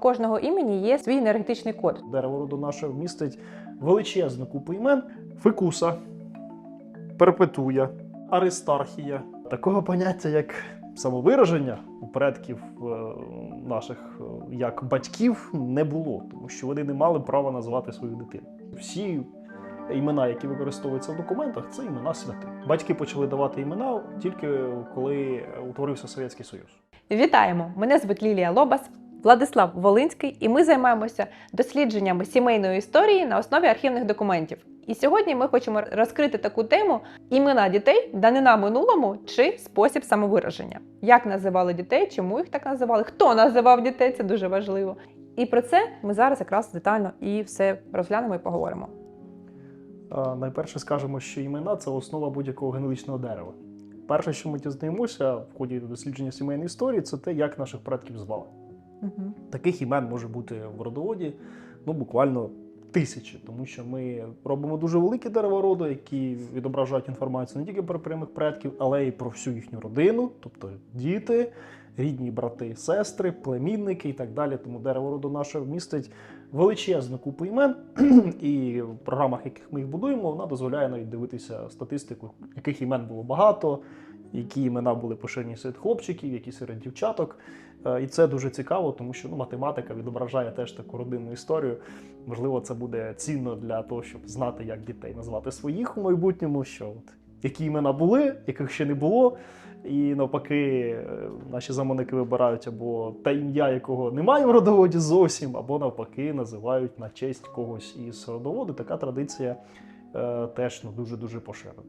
кожного імені є свій енергетичний код. Дерево роду наше містить величезну купу імен: Фикуса, Перпетуя, Аристархія. Такого поняття, як самовираження у предків е, наших е, як батьків не було, тому що вони не мали права назвати свою дитину. Всі імена, які використовуються в документах, це імена святих. Батьки почали давати імена тільки коли утворився Совєтський Союз. Вітаємо! Мене звуть Лілія Лобас, Владислав Волинський, і ми займаємося дослідженнями сімейної історії на основі архівних документів. І сьогодні ми хочемо розкрити таку тему імена дітей, данина минулому чи спосіб самовираження. Як називали дітей, чому їх так називали, хто називав дітей, це дуже важливо. І про це ми зараз якраз детально і все розглянемо і поговоримо. Найперше скажемо, що імена це основа будь-якого генетичного дерева. Перше, що ми дізнаємося в ході дослідження сімейної історії, це те, як наших предків звали. Угу. Таких імен може бути в родоводі ну, буквально тисячі, тому що ми робимо дуже великі дерева роду, які відображають інформацію не тільки про прямих предків, але й про всю їхню родину, тобто діти, рідні брати, сестри, племінники і так далі. Тому дерево роду наше містить величезну купу імен, і в програмах, яких ми їх будуємо, вона дозволяє навіть дивитися статистику, яких імен було багато, які імена були поширені серед хлопчиків, які серед дівчаток. Е, І це дуже цікаво, тому що ну, математика відображає теж таку родинну історію. Можливо, це буде цінно для того, щоб знати, як дітей назвати своїх у майбутньому, що от, які імена були, яких ще не було. І навпаки, е, наші замовники вибирають або те ім'я, якого немає в родоводі зовсім, або навпаки, називають на честь когось із родоводу. Така традиція е, теж ну, дуже дуже поширена.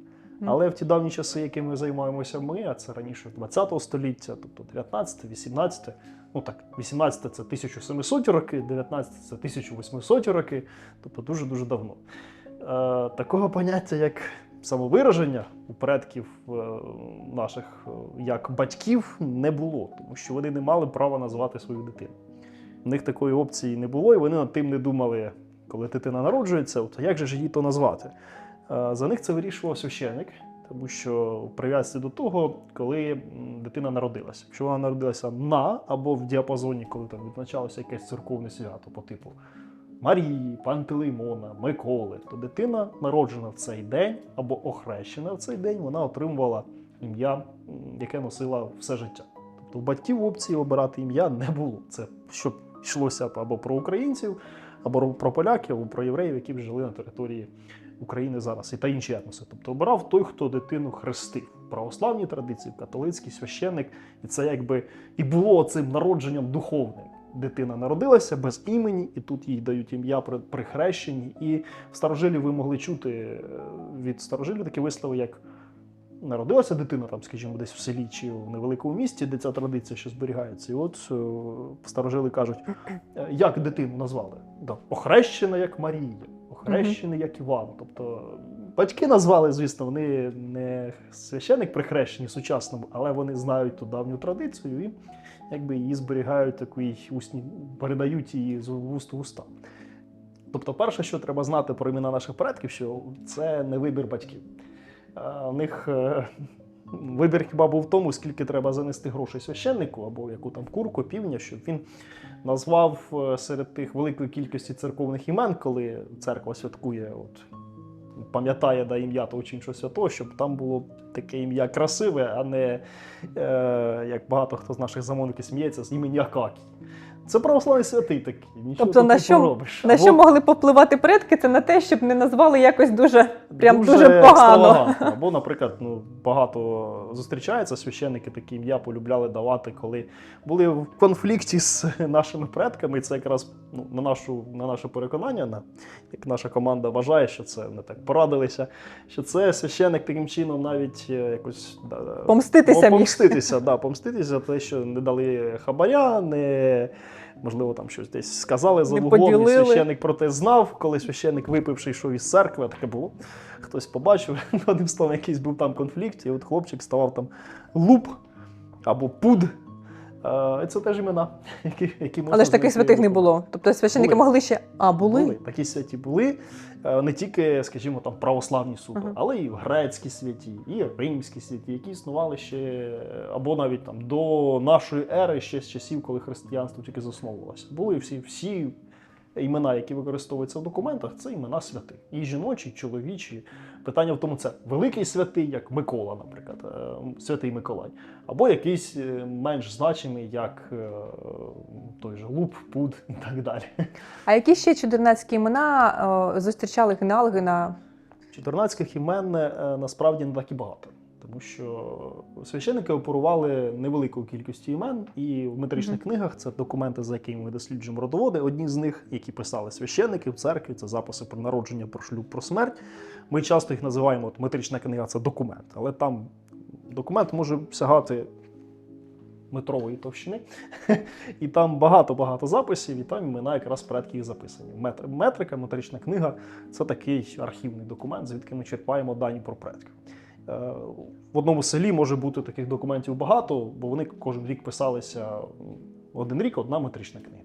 Але в ті давні часи, якими займаємося ми, а це раніше 20 століття, тобто 19, 18, ну так, 18 це 1700 роки, 19 це 1800 роки, тобто дуже-дуже давно. Е, такого поняття, як самовираження у предків е, наших е, як батьків не було, тому що вони не мали права назвати свою дитину. У них такої опції не було, і вони над тим не думали, коли дитина народжується, от як же ж її то назвати. Е, За них це вирішував священик, тому що в прив'язці до того, коли дитина народилася. Якщо вона народилася на або в діапазоні, коли там відзначалося якесь церковне свято по типу Марії, Пантелеймона, Миколи, то дитина, народжена в цей день або охрещена в цей день, вона отримувала ім'я, яке носила все життя. Тобто у батьків опції обирати ім'я не було. Це щоб йшлося або про українців, або про поляків, про євреїв, які жили на території України зараз, і та інші етноси. Тобто обирав той, хто дитину хрестив. В православній традиції, католицький священник, і це якби і було цим народженням духовним. Дитина народилася без імені, і тут їй дають ім'я при, при хрещенні. І в старожилі ви могли чути е, від старожилів такі вислови, як народилася дитина, там, скажімо, десь в селі чи в невеликому місті, де ця традиція ще зберігається. І от е, старожили кажуть, е, як дитину назвали? Да, охрещена як Марія, охрещений як Іван. Тобто батьки назвали, звісно, вони не священик при хрещенні сучасному, але вони знають ту давню традицію і якби її зберігають такий усні, передають її з вуст в уста. Тобто, перше, що треба знати про імена наших предків, що це не вибір батьків. У них е, вибір хіба був в тому, скільки треба занести грошей священнику, або яку там курку, півня, щоб він назвав е, серед тих великої кількості церковних імен, коли церква святкує, от, пам'ятає да, ім'я того чи іншого святого, щоб там було таке ім'я красиве, а не е, як багато хто з наших замовників сміється, з імені Акакій. Це православний святий такий. Нічого Тобто на що- поробиш. На Або- що могли попливати предки, це на те, щоб не назвали якось дуже прям дуже, Дуже погано. Або, наприклад, ну, багато зустрічається священники такі ім'я полюбляли давати, коли були в конфлікті з нашими предками. І це якраз ну, на, нашу, на наше переконання, на, як наша команда вважає, що це не так порадилися, що це священник таким чином навіть е, якось да, Помститися міг. помститися, да, помститися, те, що не дали хабаря, не. Можливо, там щось десь сказали за Не вуглом, і священник про те знав, коли священник випивши йшов із церкви, таке було. Хтось побачив, одним словом, якийсь був там конфлікт, і от хлопчик ставав там луп або пуд. Е, Це теж імена, які, які можна Але ж таких святих не було. Тобто священники Були. могли ще. А, були? Були. Такі святі були. Е, Не тільки, скажімо, там православні суто, Ага. але і грецькі святі, і римські святі, які існували ще або навіть там до нашої ери, ще з часів, коли християнство тільки засновувалося. Були всі, всі імена, які використовуються в документах, це імена святих. І жіночі, і чоловічі. Питання в тому, це великий святий, як Микола, наприклад, е, святий Миколай, або якийсь е, менш значимий, як е, той же Луп, Пуд і так далі. А які ще чудернацькі імена зустрічали генеалоги на 14 імен насправді не так і багато, тому що священники оперували невеликою кількістю імен, і в метричних Мгм. книгах це документи, за якими ми досліджуємо родоводи. Одні з них, які писали священники в церкві, це записи про народження, про шлюб, про смерть. Ми часто їх називаємо от, метрична книга це документ, але там документ може сягати метрової товщини, і там багато-багато записів, і там імена якраз предків і записані. Мет- Метрика, метрична книга це такий архівний документ, звідки ми черпаємо дані про предків. Е, В одному селі може бути таких документів багато, бо вони кожен рік писалися один рік, одна метрична книга.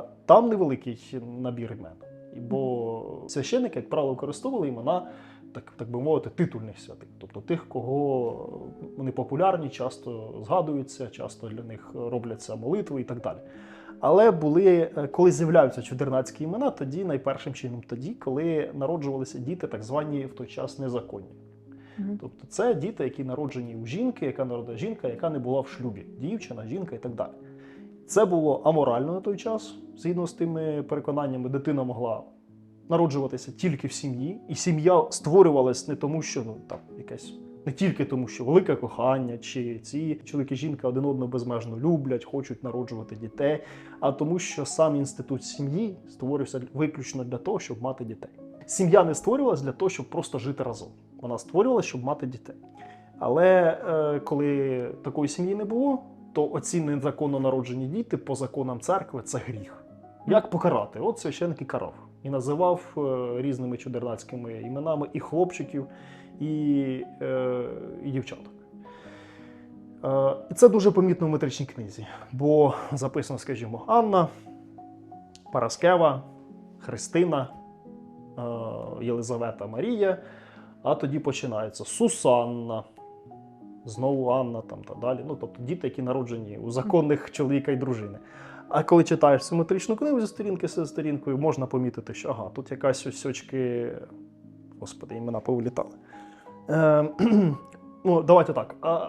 Е, Там невеликий набір імен. Бо священники, як правило, використовували імена, так, так би мовити, титульних святих, тобто тих, кого вони популярні, часто згадуються, часто для них робляться молитви і так далі. Але були, е, коли з'являються чудернацькі імена, тоді найпершим чином тоді, коли народжувалися діти, так звані в той час незаконні. Тобто це діти, які народжені у жінки, яка народила жінка, яка не була в шлюбі, дівчина, жінка і так далі. Це було аморально на той час, згідно з тими переконаннями, дитина могла народжуватися тільки в сім'ї, і сім'я створювалась не тому, що ну там якесь. Не тільки тому, що велике кохання, чи ці чоловік і жінка один одного безмежно люблять, хочуть народжувати дітей, а тому, що сам інститут сім'ї створився виключно для того, щоб мати дітей. Сім'я не створювалася для того, щоб просто жити разом. Вона створювалася, щоб мати дітей. Але е, коли такої сім'ї не було, то оці незаконно народжені діти по законам церкви це гріх. Як покарати? От священник і карав. І називав е, різними чудернацькими іменами і хлопчиків, і, е, і дівчаток. Е, і це дуже помітно в метричній книзі, бо записано, скажімо, Анна, Параскева, Христина, е, Єлизавета Марія, а тоді починається Сусанна, знову Анна там та далі. Ну, тобто діти, які народжені у законних чоловіка і дружини. А коли читаєш симетричну книгу зі сторінки зі сторінкою, можна помітити, що ага, тут якась ось очки. Господи, імена повилітали. Е, ну, давайте так. А,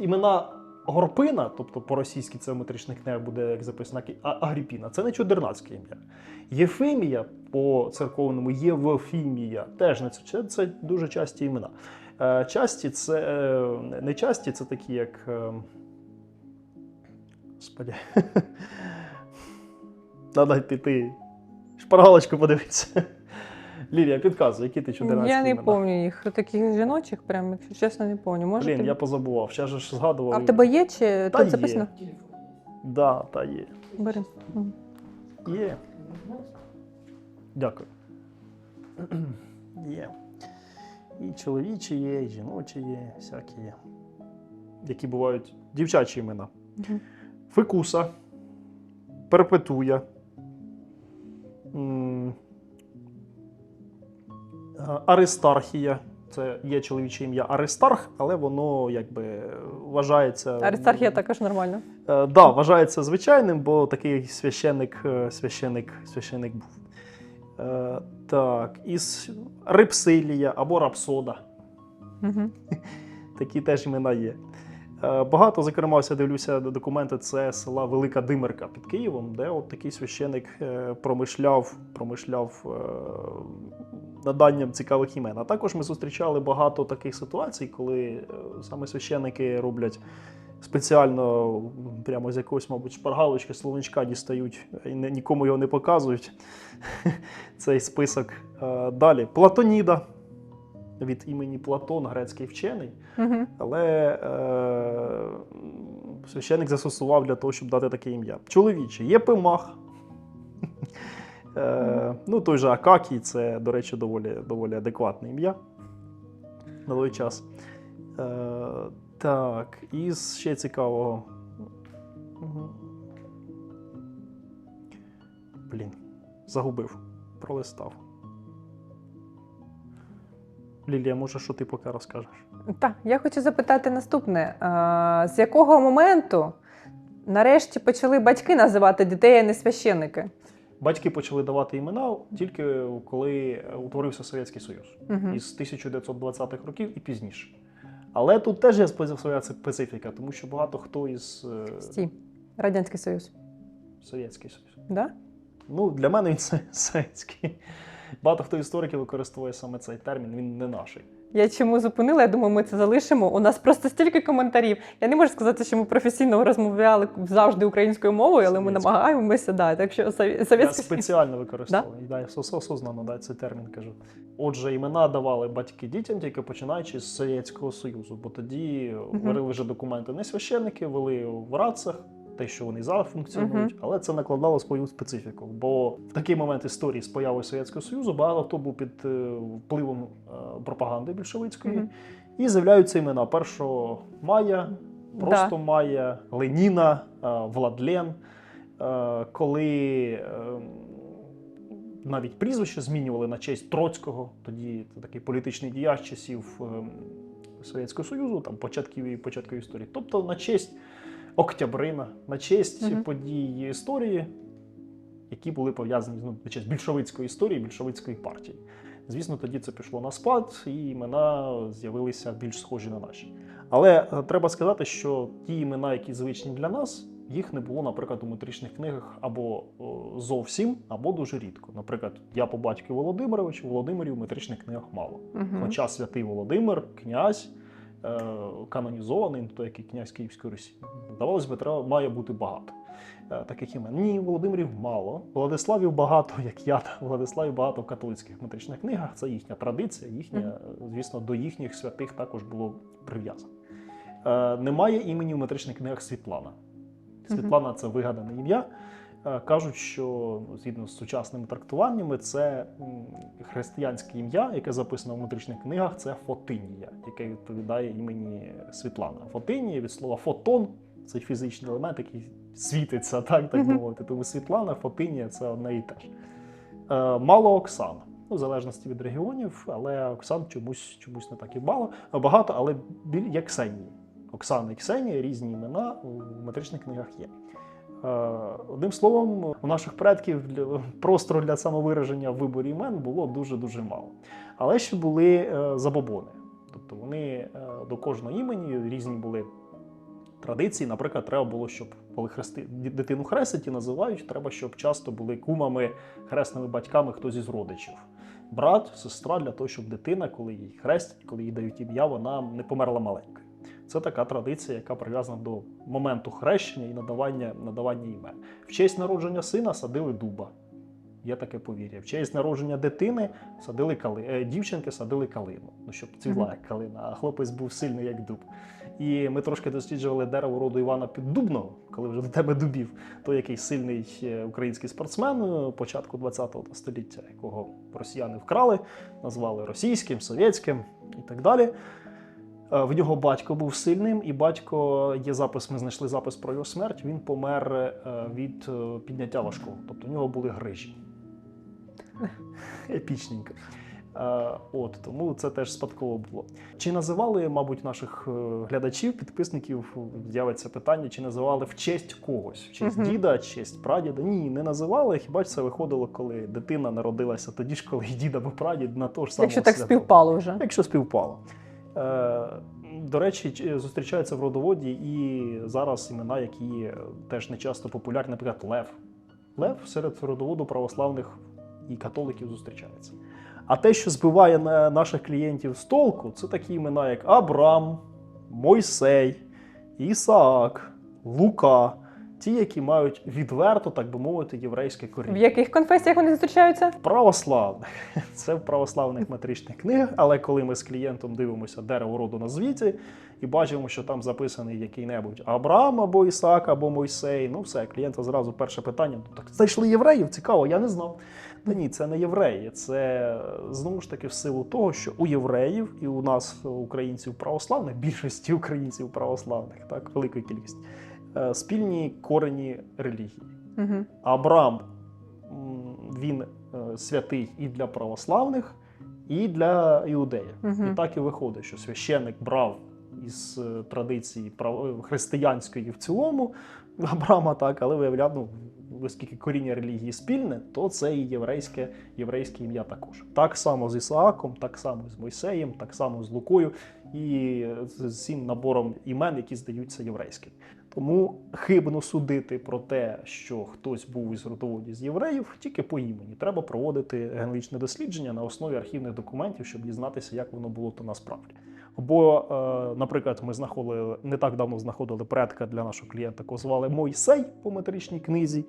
імена Горпина, тобто по-російськи це в метричних буде як записано, Агріпіна, це не чудернацьке ім'я. Єфимія по церковному Євфімія, теж не це, це дуже часті імена. Е, часті це е, не часті, це такі, як. е, Господи. Надо піти. Шпаргалочку подивитися. Лілія, підказуй, які ти чудернацькі Я не пам'ятаю їх таких жіночих, прям, якщо чесно, не пам'ятаю. Може, Блін, ти... я позабував. Ще ж згадував. А в тебе є чи Та тут є. записано? Да, та є. Бери. Є. Дякую. Є. І чоловічі є, і жіночі є, всякі є. Які бувають дівчачі імена. Мгм. Фикуса, Перпетуя. м, Аристархія. Це є чоловіче ім'я Аристарх, але воно якби вважається. Аристархія також нормально. Е, да, вважається звичайним, бо такий священник, е, священник, священник був. Е, так, із Репсилія або Рапсода. Угу. Такі теж імена є. Е, Багато, зокрема, я дивлюся документи, це села Велика Димирка під Києвом, де от такий священик е, промишляв, промишляв е, наданням цікавих імен. А також ми зустрічали багато таких ситуацій, коли саме священики роблять спеціально прямо з якогось, мабуть, шпаргалочки, словничка дістають і нікому його не показують. Цей список. Далі Платоніда від імені Платон, грецький вчений. Угу. Але е, священник застосував для того, щоб дати таке ім'я. Чоловіче, Єпимах. Е, ну, той же Акакій, це, до речі, доволі, доволі адекватне ім'я на той час. Е, так, і ще цікавого. Блін, загубив, пролистав. Лілія, може, що ти поки розкажеш? Так, я хочу запитати наступне: а, з якого моменту нарешті почали батьки називати дітей, а не священники? Батьки почали давати імена тільки коли утворився Совєтський Союз Угу. із 1920-х років і пізніше. Але тут теж є своя специфіка, тому що багато хто із е, Стій. Радянський Союз. Совєтський Союз. Да? Ну, для мене він совєтський. Багато хто істориків використовує саме цей термін, він не наший. Я чому зупинила? Я думаю, ми це залишимо. У нас просто стільки коментарів. Я не можу сказати, що ми професійно розмовляли завжди українською мовою, але ми намагаємося. Да, так що совє- Я спеціально використовую. Да? я ос- осознанно да, цей термін кажу. Отже, імена давали батьки дітям тільки починаючи з Совєтського Союзу, бо тоді вели вже документи не священники, вели в рацах. Те, що вони зараз функціонують, але це накладало свою специфіку. Бо в такий момент історії з появою Совєтського Союзу багато хто був під е, впливом е, пропаганди більшовицької, і з'являються імена 1 мая, просто Майя, Леніна, е, Владлен. Коли е, навіть прізвище змінювали на честь Троцького, тоді такий політичний діяч часів е, Совєтського Союзу, там початків початку історії. Тобто на честь Октябрина, на честь Мгм. подій історії, які були пов'язані ну, на честь більшовицької історії, більшовицької партії. Звісно, тоді це пішло на спад, і імена з'явилися більш схожі на наші. Але е, треба сказати, що ті імена, які звичні для нас, їх не було, наприклад, у метричних книгах або зовсім, або дуже рідко. Наприклад, я по батьку Володимировичу, Володимирів у метричних книгах мало. Мгм. Хоча святий Володимир, князь, канонізований, ну, то який князь Київської Русі. Здавалось би, треба має бути багато е, таких імен. Ні, Володимирів мало. Владиславів багато, як я, Владиславів багато в католицьких метричних книгах. Це їхня традиція, їхня, е, звісно, до їхніх святих також було прив'язано. Е, немає імені в метричних книгах Світлана. Світлана це вигадане ім'я. Е, Кажуть, що ну, згідно з сучасними трактуваннями, це християнське ім'я, яке записано в метричних книгах, це Фотинія, яке відповідає імені Світлана. Фотинія від слова фотон це фізичний елемент, який світиться, так, так мовити. Тому Світлана, Фотинія це одне і те ж. Е, Мало Оксана. Ну, в залежності від регіонів, але Оксан чомусь, чомусь не так і мало. Багато, але біль як Ксенії. Оксана і Ксенія різні імена у метричних книгах є. Е, Одним словом, у наших предків простору для самовираження в виборі імен було дуже-дуже мало. Але ще були е, забобони. Тобто вони е, до кожного імені різні були традиції. Наприклад, треба було, щоб коли хрести, дитину хрестить і називають, треба, щоб часто були кумами, хресними батьками хтось із родичів. Брат, сестра, для того, щоб дитина, коли її хрестять, коли їй дають ім'я, вона не померла маленькою. Це така традиція, яка прив'язана до моменту хрещення і надавання, надавання імен. В честь народження сина садили дуба. Є таке повір'я. В честь народження дитини садили кали... е, дівчинки садили калину. Ну, щоб цвіла як калина, а хлопець був сильний як дуб. І ми трошки досліджували дерево роду Івана Піддубного, коли вже до тебе дубів, той який сильний е, український спортсмен е, початку ХХ століття, якого росіяни вкрали, назвали російським, совєтським і так далі. Е, В нього батько був сильним, і батько є запис. Ми знайшли запис про його смерть. Він помер е, від е, підняття важкого. Тобто в нього були грижі. Епічненько. От тому це теж спадково було. Чи називали, мабуть, наших глядачів, підписників з'явиться питання, чи називали в честь когось, в честь діда, в честь прадіда? Ні, не називали. Хіба це виходило, коли дитина народилася тоді ж, коли і дід або прадід на того ж самого Якщо так святого. співпало вже. Якщо співпало. Е, до речі, зустрічаються в родоводі і зараз імена, які е, теж не часто популярні, наприклад, Лев. Лев серед родоводу православних і католиків зустрічається. А те, що збиває наших клієнтів з толку, це такі імена, як Абрам, Мойсей, Ісаак, Лука, ті, які мають відверто, так би мовити, єврейське В яких конфесіях вони зустрічаються? Православних. Це в православних метричних книгах, але коли ми з клієнтом дивимося дерево роду на звіті і бачимо, що там записаний який-небудь Абрам або Ісаак, або Мойсей, ну все, клієнта зразу перше питання: ну так знайшли євреїв? Цікаво, я не знав. Та ні, це не євреї. Це знову ж таки в силу того, що у євреїв і у нас, українців православних, більшості українців православних, так, велика кількість. Е, спільні корені релігії. Угу. Абрам він е, святий і для православних, і для іудеїв. Угу. І так і виходить, що священник брав із е, традиції християнської в цілому Абрама, так, але виявляв, ну, оскільки коріння релігії спільне, то це і єврейське, єврейське ім'я також. Так само з Ісааком, так само з Мойсеєм, так само з Лукою і з цим набором імен, які здаються єврейськими. Тому хибно судити про те, що хтось був із родоводі з євреїв, тільки по імені. Треба проводити генетичне дослідження на основі архівних документів, щоб дізнатися, як воно було то насправді. Бо, е, наприклад, ми знаходили не так давно знаходили предка для нашого клієнта, якого звали Мойсей по метричній книзі.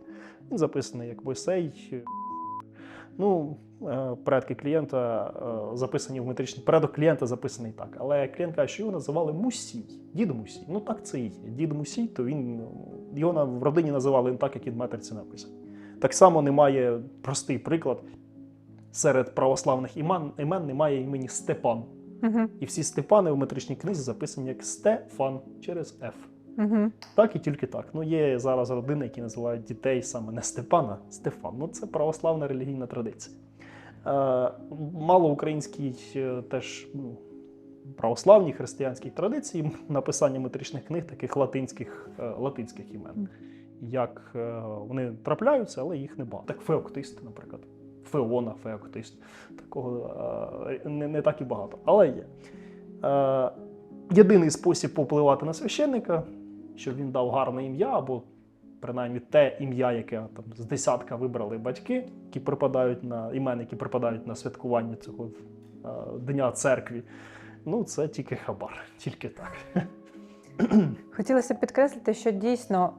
Він записаний як Мойсей. Ну, е, предки клієнта е, записані в метричній предок клієнта записаний так. Але клієнт каже, що його називали Мусій, дід Мусій. Ну так це і є. Дід Мусій, то він його в родині називали не так, як і в метриці написано. Так само немає простий приклад. Серед православних імен, імен немає імені Степан. Угу. І всі Степани в метричній книзі записані як Стефан через Ф. Угу. Так і тільки так. Ну є зараз родини, які називають дітей саме не Степана, а Стефан. Ну це православна релігійна традиція. Е, мало українській е, теж ну, православній християнській традиції написання метричних книг, таких латинських, е, латинських імен. Як е, вони трапляються, але їх небагато. Так феоктист, наприклад. Феона, феоктист. Такого е, не, не так і багато. Але є. Е, єдиний спосіб попливати на священника, щоб він дав гарне ім'я, або принаймні те ім'я, яке там з десятка вибрали батьки, які припадають на імена, які припадають на святкування цього е, дня церкві. Ну, це тільки хабар, тільки так. Хотілося підкреслити, що дійсно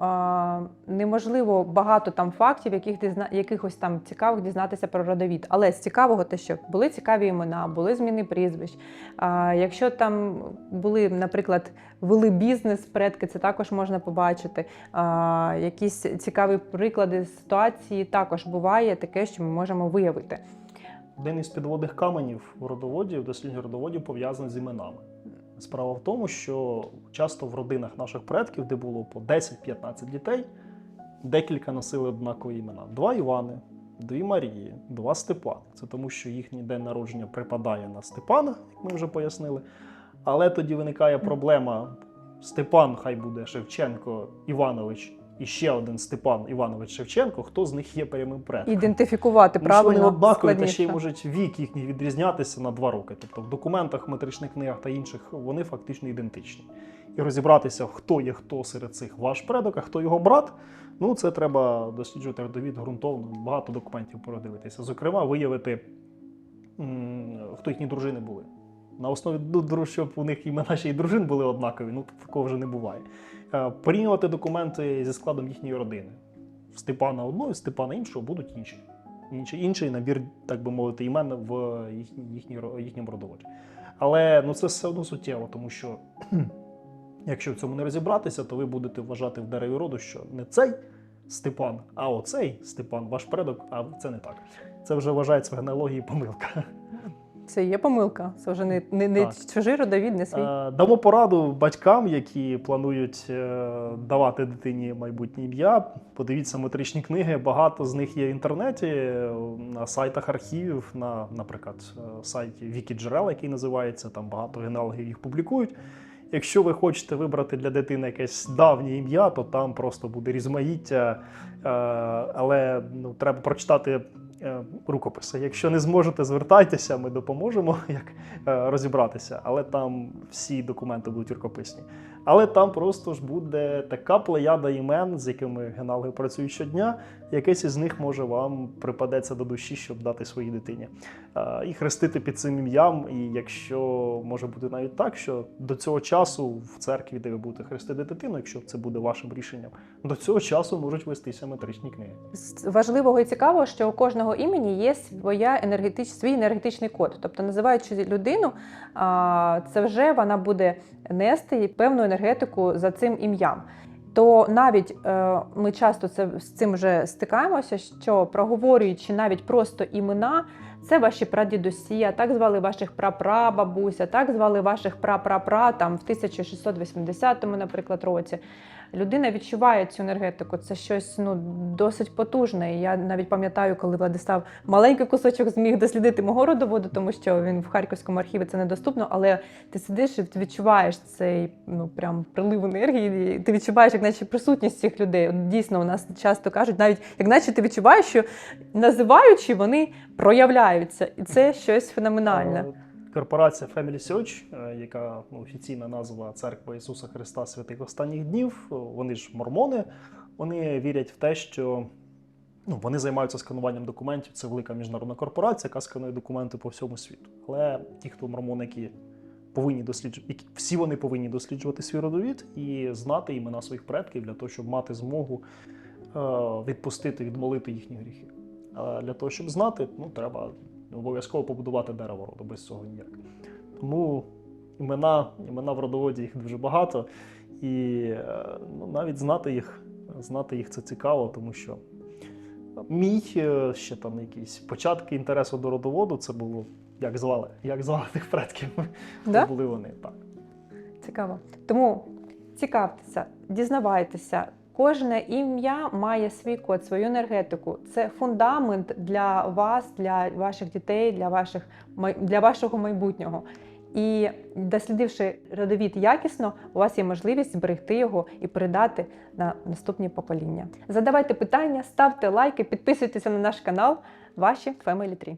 неможливо багато там фактів, яких дізна... якихось там цікавих дізнатися про родовід. Але з цікавого те, що були цікаві імена, були зміни прізвищ. Якщо там були, наприклад, вели бізнес предки, це також можна побачити. Якісь цікаві приклади ситуації також буває таке, що ми можемо виявити. Один із підводних каменів у родоводі, в дослідженні родоводів пов'язаний з іменами. Справа в тому, що часто в родинах наших предків, де було по 10-15 дітей, декілька носили однакові імена: два Івани, дві Марії, два Степани. Це тому, що їхній день народження припадає на Степана, як ми вже пояснили. Але тоді виникає проблема: Степан, хай буде Шевченко Іванович, і ще один Степан Іванович Шевченко. Хто з них є прямим предком? Ідентифікувати що правильно вони однакові, та ще й можуть вік їхній відрізнятися на два роки. Тобто в документах, метричних книгах та інших вони фактично ідентичні. І розібратися, хто є хто серед цих ваш предок, а хто його брат. Ну це треба досліджувати родовід ґрунтовно, багато документів передивитися. Зокрема, виявити, хто їхні дружини були. На основі ну, щоб у них імена ще й дружин були однакові, ну такого вже не буває. Е, Порівнювати документи зі складом їхньої родини. В Степана одного, Степана іншого будуть інші. Інший, інший набір, так би мовити, імен в їхній, їхньому родоводі. Але ну, це все одно суттєво, тому що якщо в цьому не розібратися, то ви будете вважати в дереві роду, що не цей Степан, а оцей Степан, ваш предок, а це не так. Це вже вважається в генеалогії помилка. Це є помилка. Це вже не, не, не Так. чужий родовід, не свій. Е, Дамо пораду батькам, які планують е, давати дитині майбутнє ім'я. Подивіться метричні книги. Багато з них є в інтернеті, е, на сайтах архівів, на, наприклад, е, сайті Вікіджерел, який називається, там багато генеалогів їх публікують. Якщо ви хочете вибрати для дитини якесь давнє ім'я, то там просто буде різмаїття, е, але ну, треба прочитати рукописи. Якщо не зможете, звертайтеся, ми допоможемо, як е, розібратися, але там всі документи будуть рукописні. Але там просто ж буде така плеяда імен, з якими генеалоги працюють щодня. Якесь із них може вам припадеться до душі, щоб дати своїй дитині. Е, І хрестити під цим ім'ям. І якщо може бути навіть так, що до цього часу в церкві, де ви будете хрестити дитину, якщо це буде вашим рішенням, до цього часу можуть вестися метричні книги. Важливого і цікавого, що у кожного імені є своя енергетич, свій енергетичний код. Тобто, називаючи людину, це вже вона буде нести певну енергетику за цим ім'ям. То навіть е, ми часто це з цим вже стикаємося, що проговорюючи навіть просто імена, це ваші прадідусі, а так звали ваших прапрабабуся, так звали ваших прапрапра там в 1680, наприклад, році. Людина відчуває цю енергетику. Це щось ну досить потужне. Я навіть пам'ятаю, коли Владислав маленький кусочок зміг дослідити мого родоводу, тому що він в Харківському архіві це недоступно. Але ти сидиш і відчуваєш цей ну прям прилив енергії. і Ти відчуваєш, як наче присутність цих людей. Дійсно, у нас часто кажуть, навіть як наче ти відчуваєш, що називаючи, вони проявляються, і це щось феноменальне. Корпорація Family Search, е, яка ну, офіційна назва Церква Ісуса Христа Святих Останніх Днів, е, вони ж мормони, вони вірять в те, що ну, вони займаються скануванням документів. Це велика міжнародна корпорація, яка сканує документи по всьому світу. Але ті, хто мормони, які повинні досліджувати, всі вони повинні досліджувати свій родовід і знати імена своїх предків для того, щоб мати змогу е, відпустити, відмолити їхні гріхи. А для того, щоб знати, ну треба обов'язково побудувати дерево роду, без цього ніяк. Тому імена, імена в родоводі їх дуже багато, і е, ну, навіть знати їх, знати їх це цікаво, тому що мій е, ще там якісь початки інтересу до родоводу це було як звали, як звали тих предків. Да? Були вони так. Цікаво. Тому цікавтеся, дізнавайтеся. Кожне ім'я має свій код, свою енергетику. Це фундамент для вас, для ваших дітей, для, ваших, для вашого майбутнього. І дослідивши родовід якісно, у вас є можливість зберегти його і передати на наступні покоління. Задавайте питання, ставте лайки, підписуйтеся на наш канал. Ваші Family Tree.